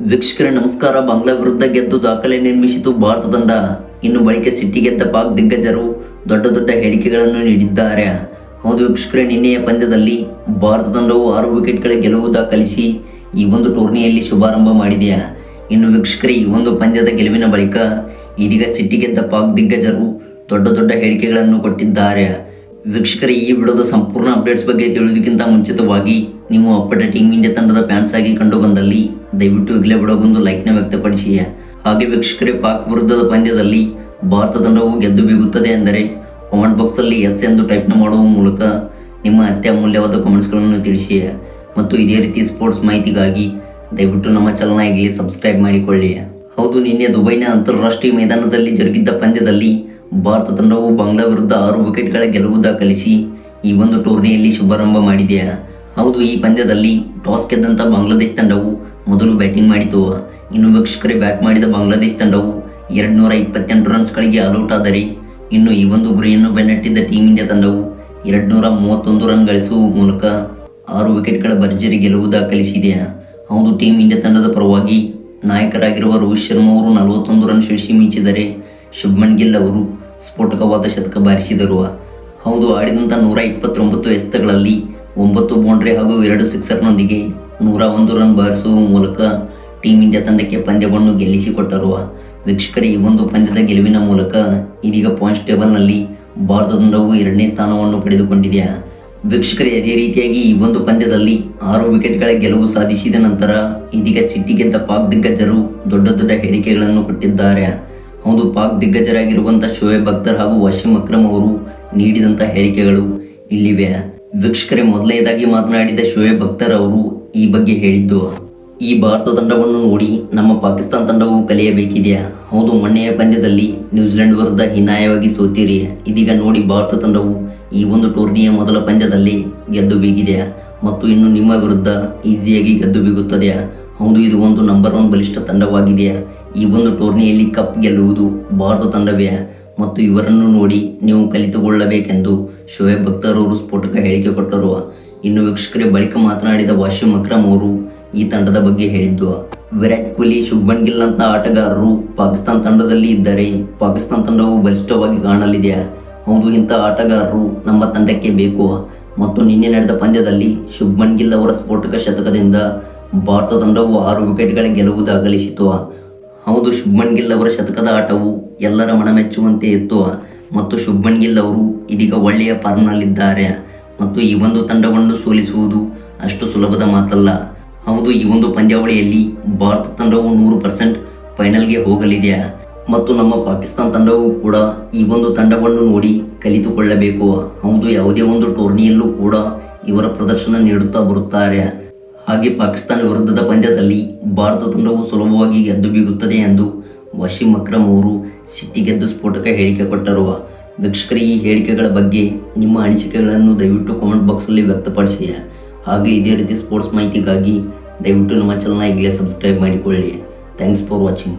ವೀಕ್ಷಕರೇ, ನಮಸ್ಕಾರ. ಬಾಂಗ್ಲಾ ವಿರುದ್ಧ ಗೆದ್ದು ದಾಖಲೆ ನಿರ್ಮಿಸಿತು ಭಾರತ ತಂಡ ಇನ್ನು ಬಳಿಕ ಸಿಟ್ಟಿಗೆದ್ದ ಪಾಕ್ ದಿಗ್ಗಜರು ದೊಡ್ಡ ದೊಡ್ಡ ಹೇಳಿಕೆಗಳನ್ನು ನೀಡಿದ್ದಾರೆ. ಹೌದು ವೀಕ್ಷಕರೇ, ನಿನ್ನೆಯ ಪಂದ್ಯದಲ್ಲಿ ಭಾರತ ತಂಡವು ಆರು ವಿಕೆಟ್ಗಳ ಗೆಲುವು ದಾಖಲಿಸಿ ಈ ಒಂದು ಟೂರ್ನಿಯಲ್ಲಿ ಶುಭಾರಂಭ ಮಾಡಿದೆ ಇನ್ನು ವೀಕ್ಷಕರೇ, ಈ ಒಂದು ಪಂದ್ಯದ ಗೆಲುವಿನ ಬಳಿಕ ಇದೀಗ ಸಿಟ್ಟಿಗೆದ್ದ ಪಾಕ್ ದಿಗ್ಗಜರು ದೊಡ್ಡ ದೊಡ್ಡ ಹೇಳಿಕೆಗಳನ್ನು ಕೊಟ್ಟಿದ್ದಾರೆ. ವೀಕ್ಷಕರೇ, ಈ ವಿಡಿಯೋದ ಸಂಪೂರ್ಣ ಅಪ್ಡೇಟ್ಸ್ ಬಗ್ಗೆ ತಿಳಿಯೋದಕ್ಕಿಂತ ಮುಂಚಿತವಾಗಿ ನೀವು ಅಪ್ಪಟ ಟೀಮ್ ಇಂಡಿಯಾ ತಂಡದ ಫ್ಯಾನ್ಸ್ ಆಗಿ ಕಂಡು ಬಂದಲ್ಲಿ ದಯವಿಟ್ಟು ಇಗ್ಲೇ ಬಿಡೋಗೊಂದು ಲೈಕ್ನ ವ್ಯಕ್ತಪಡಿಸಿ. ಹಾಗೆ ವೀಕ್ಷಕರೇ, ಪಾಕ್ ವಿರುದ್ಧದ ಪಂದ್ಯದಲ್ಲಿ ಭಾರತ ತಂಡವು ಗೆದ್ದು ಬೀಗುತ್ತದೆ ಎಂದರೆ ಕಾಮೆಂಟ್ ಬಾಕ್ಸಲ್ಲಿ ಎಸ್ ಎಂದು ಟೈಪ್ನ ಮಾಡುವ ಮೂಲಕ ನಿಮ್ಮ ಅತ್ಯಮೂಲ್ಯವಾದ ಕಾಮೆಂಟ್ಸ್ಗಳನ್ನು ತಿಳಿಸಿ. ಮತ್ತು ಇದೇ ರೀತಿ ಸ್ಪೋರ್ಟ್ಸ್ ಮಾಹಿತಿಗಾಗಿ ದಯವಿಟ್ಟು ನಮ್ಮ ಚಾನಲ್ನ ಈಗಲೇ ಸಬ್ಸ್ಕ್ರೈಬ್ ಮಾಡಿಕೊಳ್ಳಿ. ಹೌದು, ನಿನ್ನೆ ದುಬೈನ ಅಂತಾರಾಷ್ಟ್ರೀಯ ಮೈದಾನದಲ್ಲಿ ಜರುಗಿದ್ದ ಪಂದ್ಯದಲ್ಲಿ ಭಾರತ ತಂಡವು ಬಾಂಗ್ಲಾ ವಿರುದ್ಧ ಆರು ವಿಕೆಟ್ಗಳ ಗೆಲುವು ದಾಖಲಿಸಿ ಈ ಒಂದು ಟೂರ್ನಿಯಲ್ಲಿ ಶುಭಾರಂಭ ಮಾಡಿದೆ. ಹೌದು, ಈ ಪಂದ್ಯದಲ್ಲಿ ಟಾಸ್ ಗೆದ್ದಂಥ ಬಾಂಗ್ಲಾದೇಶ ತಂಡವು ಮೊದಲು ಬ್ಯಾಟಿಂಗ್ ಮಾಡಿತು ಇನ್ನು ವೀಕ್ಷಕರೇ ಬ್ಯಾಟ್ ಮಾಡಿದ ಬಾಂಗ್ಲಾದೇಶ ತಂಡವು ಎರಡು ನೂರ ಇಪ್ಪತ್ತೆಂಟು ರನ್ಸ್ಗಳಿಗೆ ಆಲ್ಔಟ್ ಆದರೆ ಇನ್ನು ಈ ಒಂದು ಗುರಿಯನ್ನು ಬೆನ್ನಟ್ಟಿದ್ದ ಟೀಮ್ ಇಂಡಿಯಾ ತಂಡವು ಎರಡು ನೂರ ಮೂವತ್ತೊಂದು ರನ್ ಗಳಿಸುವ ಮೂಲಕ ಆರು ವಿಕೆಟ್ಗಳ ಭರ್ಜರಿ ಗೆಲುವು ದಾಖಲಿಸಿದೆ. ಹೌದು ಟೀಂ ಇಂಡಿಯಾ ತಂಡದ ಪರವಾಗಿ ನಾಯಕರಾಗಿರುವ ರೋಹಿತ್ ಶರ್ಮಾ ಅವರು ನಲವತ್ತೊಂದು ರನ್ ಶೇಷಿ ಮಿಂಚಿದರೆ ಶುಭ್ಮನ್ ಗಿಲ್ ಅವರು ಸ್ಫೋಟಕವಾದ ಶತಕ ಬಾರಿಸಿದರು. ಹೌದು ಆಡಿದಂಥ ನೂರ ಇಪ್ಪತ್ತೊಂಬತ್ತು ಎಸೆತಗಳಲ್ಲಿ ಒಂಬತ್ತು ಬೌಂಡ್ರಿ ಹಾಗೂ ಎರಡು ಸಿಕ್ಸರ್ನೊಂದಿಗೆ ನೂರ ಒಂದು ರನ್ ಬಾರಿಸುವ ಮೂಲಕ ಟೀಮ್ ಇಂಡಿಯಾ ತಂಡಕ್ಕೆ ಪಂದ್ಯವನ್ನು ಗೆಲ್ಲಿಸಿಕೊಟ್ಟರು ವೀಕ್ಷಕರೇ, ಈ ಒಂದು ಪಂದ್ಯದ ಗೆಲುವಿನ ಮೂಲಕ ಇದೀಗ ಪಾಯಿಂಟ್ಸ್ ಟೇಬಲ್ನಲ್ಲಿ ಭಾರತ ತಂಡವು ಎರಡನೇ ಸ್ಥಾನವನ್ನು ಪಡೆದುಕೊಂಡಿದೆ. ವೀಕ್ಷಕರೇ, ಅದೇ ರೀತಿಯಾಗಿ ಈ ಒಂದು ಪಂದ್ಯದಲ್ಲಿ ಆರು ವಿಕೆಟ್ಗಳ ಗೆಲುವು ಸಾಧಿಸಿದ ನಂತರ ಇದೀಗ ಸಿಟ್ಟಿ ಗೆದ್ದ ಪಾಕ್ ದಿಗ್ಗಜರು ದೊಡ್ಡ ದೊಡ್ಡ ಹೇಳಿಕೆಗಳನ್ನು ಕೊಟ್ಟಿದ್ದಾರೆ. ಹೌದು, ಪಾಕ್ ದಿಗ್ಗಜರಾಗಿರುವಂಥ ಶೋಯಬ್ ಅಖ್ತರ್ ಹಾಗೂ ವಶೀಂ ಅಕ್ರಮ್ ಅವರು ನೀಡಿದಂಥ ಹೇಳಿಕೆಗಳು ಇಲ್ಲಿವೆ. ವೀಕ್ಷಕರೇ, ಮೊದಲನೇದಾಗಿ ಮಾತನಾಡಿದ ಶೋಯಬ್ ಅಖ್ತರ್ ಅವರು ಈ ಬಗ್ಗೆ ಹೇಳಿದ್ದು, ಈ ಭಾರತ ತಂಡವನ್ನು ನೋಡಿ ನಮ್ಮ ಪಾಕಿಸ್ತಾನ ತಂಡವು ಕಲಿಯಬೇಕಿದೆಯಾ? ಹೌದು ಮೊನ್ನೆಯ ಪಂದ್ಯದಲ್ಲಿ ನ್ಯೂಜಿಲೆಂಡ್ ವಿರುದ್ಧ ಹೀನಾಯವಾಗಿ ಸೋತಿರಿ. ಇದೀಗ ನೋಡಿ ಭಾರತ ತಂಡವು ಈ ಒಂದು ಟೂರ್ನಿಯ ಮೊದಲ ಪಂದ್ಯದಲ್ಲಿ ಗೆದ್ದು ಬೀಗಿದೆಯಾ? ಮತ್ತು ಇನ್ನು ನಿಮ್ಮ ವಿರುದ್ಧ ಈಸಿಯಾಗಿ ಗೆದ್ದು ಬೀಗುತ್ತದೆಯಾ? ಹೌದು, ಇದು ಒಂದು ನಂಬರ್ ಒನ್ ಬಲಿಷ್ಠ ತಂಡವಾಗಿದೆಯಾ? ಈ ಒಂದು ಟೂರ್ನಿಯಲ್ಲಿ ಕಪ್ ಗೆಲ್ಲುವುದು ಭಾರತ ತಂಡವೇ? ಮತ್ತು ಇವರನ್ನು ನೋಡಿ ನೀವು ಕಲಿತುಕೊಳ್ಳಬೇಕೆಂದು ಶೋಯಬ್ ಭಕ್ತರವರು ಸ್ಫೋಟಕ ಹೇಳಿಕೆ ಕೊಟ್ಟರು. ಇನ್ನು ವೀಕ್ಷಕರೇ, ಬಳಿಕ ಮಾತನಾಡಿದ ವಾಶಿಂ ಅಕ್ರಮ್ ಅವರು ಈ ತಂಡದ ಬಗ್ಗೆ ಹೇಳಿದ್ದು, ವಿರಾಟ್ ಕೊಹ್ಲಿ, ಶುಭ್ಮನ್ ಗಿಲ್ ಅಂತ ಆಟಗಾರರು ಪಾಕಿಸ್ತಾನ ತಂಡದಲ್ಲಿ ಇದ್ದರೆ ಪಾಕಿಸ್ತಾನ ತಂಡವು ಬಲಿಷ್ಠವಾಗಿ ಕಾಣಲಿದೆಯಾ ಹೌದು, ಇಂಥ ಆಟಗಾರರು ನಮ್ಮ ತಂಡಕ್ಕೆ ಬೇಕು. ಮತ್ತು ನಿನ್ನೆ ನಡೆದ ಪಂದ್ಯದಲ್ಲಿ ಶುಭ್ಮನ್ ಗಿಲ್ ಅವರ ಸ್ಫೋಟಕ ಶತಕದಿಂದ ಭಾರತ ತಂಡವು ಆರು ವಿಕೆಟ್ಗಳ ಗೆಲುವು ದಾಖಲಿಸಿತು. ಹೌದು, ಶುಭ್ಮನ್ ಗಿಲ್ ಅವರ ಶತಕದ ಆಟವು ಎಲ್ಲರ ಮನಮೆಚ್ಚುವಂತೆ ಇತ್ತು. ಮತ್ತು ಶುಭ್ಮನ್ ಗಿಲ್ ಅವರು ಇದೀಗ ಒಳ್ಳೆಯ ಫಾರ್ಮ್ನಲ್ಲಿದ್ದಾರೆ. ಮತ್ತು ಈ ಒಂದು ತಂಡವನ್ನು ಸೋಲಿಸುವುದು ಅಷ್ಟು ಸುಲಭದ ಮಾತಲ್ಲ. ಹೌದು, ಈ ಒಂದು ಪಂದ್ಯಾವಳಿಯಲ್ಲಿ ಭಾರತ ತಂಡವು ನೂರು ಪರ್ಸೆಂಟ್ ಫೈನಲ್ಗೆ ಹೋಗಲಿದೆ. ಮತ್ತು ನಮ್ಮ ಪಾಕಿಸ್ತಾನ ತಂಡವು ಕೂಡ ಈ ಒಂದು ತಂಡವನ್ನು ನೋಡಿ ಕಲಿತುಕೊಳ್ಳಬೇಕು. ಹೌದು, ಯಾವುದೇ ಒಂದು ಟೂರ್ನಿಯಲ್ಲೂ ಕೂಡ ಇವರ ಪ್ರದರ್ಶನ ನೀಡುತ್ತಾ ಬರುತ್ತಾರೆ. ಹಾಗೆ ಪಾಕಿಸ್ತಾನ ವಿರುದ್ಧದ ಪಂದ್ಯದಲ್ಲಿ ಭಾರತ ತಂಡವು ಸುಲಭವಾಗಿ ಗೆದ್ದು ಬೀಗುತ್ತದೆ ಎಂದು ವಶೀಂ ಅಕ್ರಮ್ ಅವರು ಸಿಟ್ಟಿಗೆದ್ದು ಸ್ಫೋಟಕ ಹೇಳಿಕೆ ಕೊಟ್ಟರು. ವೀಕ್ಷಕರ ಈ ಹೇಳಿಕೆಗಳ ಬಗ್ಗೆ ನಿಮ್ಮ ಅನಿಸಿಕೆಗಳನ್ನು ದಯವಿಟ್ಟು ಕಾಮೆಂಟ್ ಬಾಕ್ಸಲ್ಲಿ ವ್ಯಕ್ತಪಡಿಸಿ. ಹಾಗೆ ಇದೇ ರೀತಿ ಸ್ಪೋರ್ಟ್ಸ್ ಮಾಹಿತಿಗಾಗಿ ದಯವಿಟ್ಟು ನಮ್ಮ ಚಾನಲ್ನ ಈಗಲೇ ಸಬ್ಸ್ಕ್ರೈಬ್ ಮಾಡಿಕೊಳ್ಳಿ. Thanks for watching